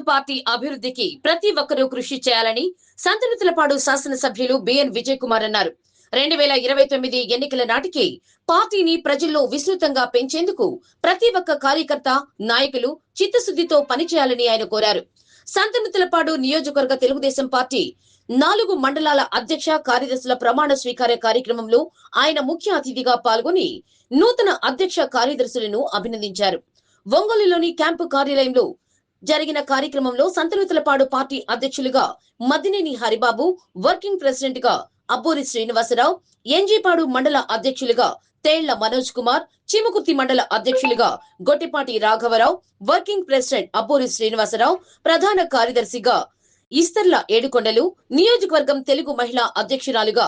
Telugu Desam party అభివృద్ధికి ప్రతి ఒక్కరూ కృషి చేయాలని సంతనూతులపాడు శాసనసభ్యులు బిఎన్ విజయ్ కుమార్ అన్నారు. రెండు వేల ఇరవై తొమ్మిది ఎన్నికల నాటికి పార్టీని ప్రజల్లో విస్తృతంగా పెంచేందుకు ప్రతి ఒక్క కార్యకర్త నాయకులు చిత్తశుద్ధితో పనిచేయాలని ఆయన కోరారు. సంతనూతులపాడు నియోజకవర్గ తెలుగుదేశం పార్టీ నాలుగు మండలాల అధ్యక్ష కార్యదర్శుల ప్రమాణ స్వీకార కార్యక్రమంలో ఆయన ముఖ్య అతిథిగా పాల్గొని నూతన అధ్యక్ష కార్యదర్శులను అభినందించారు. ఒంగోలులోని క్యాంపు కార్యాలయంలో జరిగిన కార్యక్రమంలో సంతనూతలపాడు పార్టీ అధ్యక్షులుగా మద్దినేని హరిబాబు వర్కింగ్ ప్రెసిడెంట్గా అబ్బూరి శ్రీనివాసరావు ఎంజీపాడు మండల అధ్యక్షులుగా తేళ్ళ మనోజ్ కుమార్ చీమకుర్తి మండల అధ్యక్షులుగా గొట్టిపాటి రాఘవరావు వర్కింగ్ ప్రెసిడెంట్ అబ్బూరి శ్రీనివాసరావు ప్రధాన కార్యదర్శిగా ఇస్తర్ల ఏడుకొండలు నియోజకవర్గం తెలుగు మహిళా అధ్యక్షురాలుగా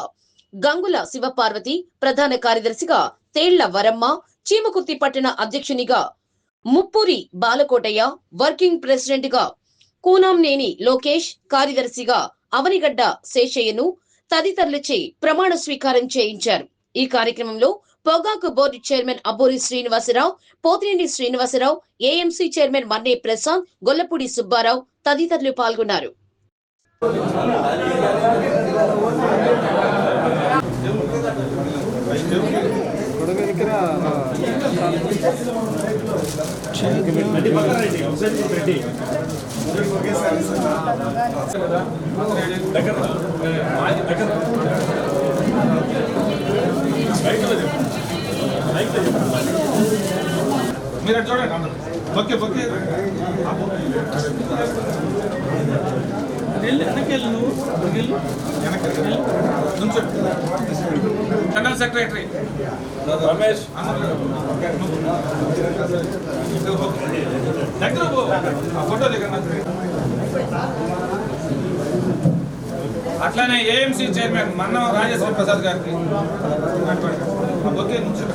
గంగుల శివపార్వతి ప్రధాన కార్యదర్శిగా తేళ్ళ వరమ్మ చీమకుర్తి పట్టణ అధ్యక్షునిగా ముప్పూరి బాలకోటయ్య వర్కింగ్ ప్రెసిడెంట్గా కూనాంనేని లోకేష్ కార్యదర్శిగా అవనిగడ్డ శేషయ్యను తదితరులచే ప్రమాణ స్వీకారం చేయించారు. ఈ కార్యక్రమంలో పొగాకు board chairman Abburi Srinivasarao Potineni Srinivasarao AMC chairman Manne Prashanth Gollapudi Subbarao తదితరులు పాల్గొన్నారు. మీరు చూడండి okay okay general secretary. Ramesh. దగ్గర ఫోటో దగ్గర అట్లానే ఏఎంసీ చైర్మన్ మన్నం రాజేశ్వర ప్రసాద్ గారికి. ఓకే నుంచోండి.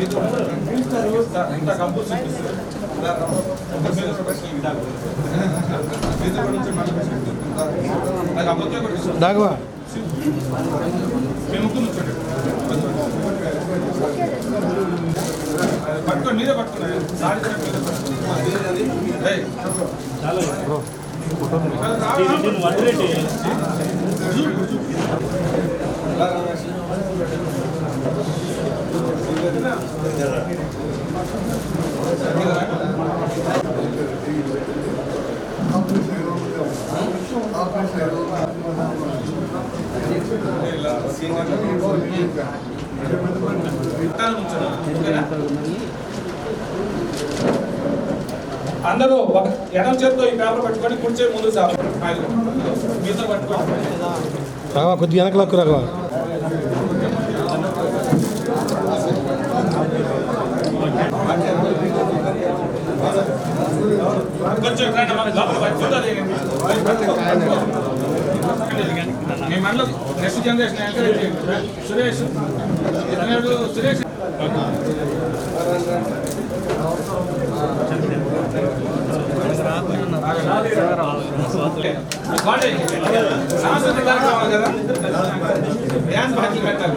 నుంచోండి. పట్టుకోండి మీరే పట్టుకోండి. సారీ చెప్పి మీరే పట్టుకోండి. ఏయ్. పట్టాలు ఉంచండి. ఓకేనా? అందరూ ఒక ఎడం చేతితో ఈ పేపర్ పట్టుకొని కుడి ముందు సార్ మీతో పట్టుకోండి. కొద్దిగా వెనకలకు లక్కు మీ మనలో నెక్స్ట్ జనరేషన్ ఎంకరేజ్ సురేష్ ఇతనేడు సురేష్. సాంస్కృతిక కార్యక్రమాలు కదా డ్యాన్స్ బాధ్యత పెట్టాలి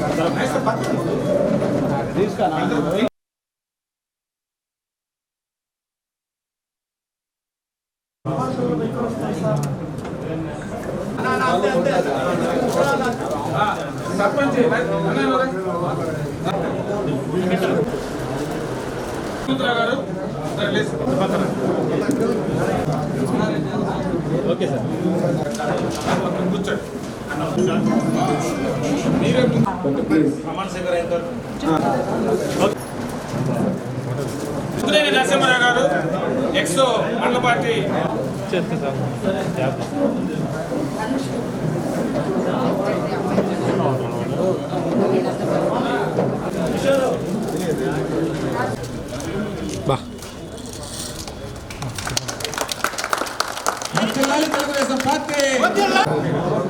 మళ్ళీ సర్పంచ్ గారు ఓకే సార్. కూర్చోండి. ముద్రేని నరసింహారావు గారు ఎక్స్ మండల పార్టీ. నాశనం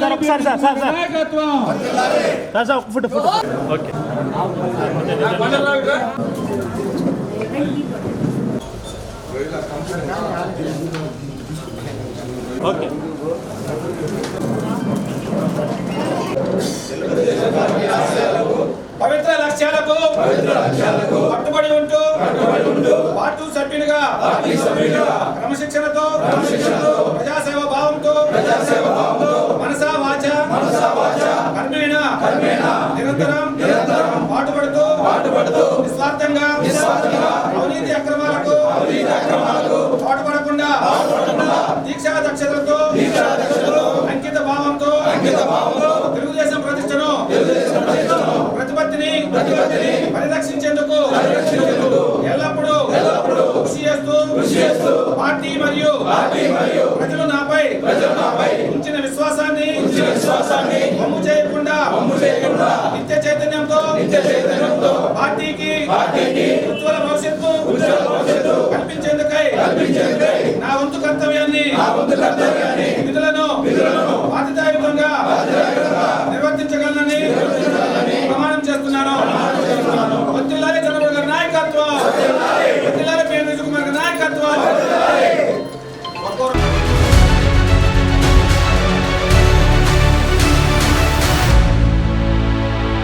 సార్ ఒకసారి sir sir sir. Sir sir ఒక ఫోటో ఫోటో. ఓకే. ఓకే. పవిత్ర లక్ష్యాలకు కట్టుబడి ఉంటూ పార్టీ సభ్యునిగా క్రమశిక్షణతో ప్రజాసేవ భావంతో మనసా వాచ కర్మేణ. నిరంతరం. పాటుపడుతూ. నిస్వార్థంగా. అవినీతి అక్రమాలకు. పాటుపడకుండా. దీక్షా దక్షతలతో అంకిత భావంతో తెలుగుదేశం ప్రతిష్టను. ప్రతిపత్తిని. పరిరక్షించేందుకు. ఎల్లప్పుడూ. కృషి చేస్తూ. పార్టీ మరియు ప్రజలు నాపై ఉంచిన Batei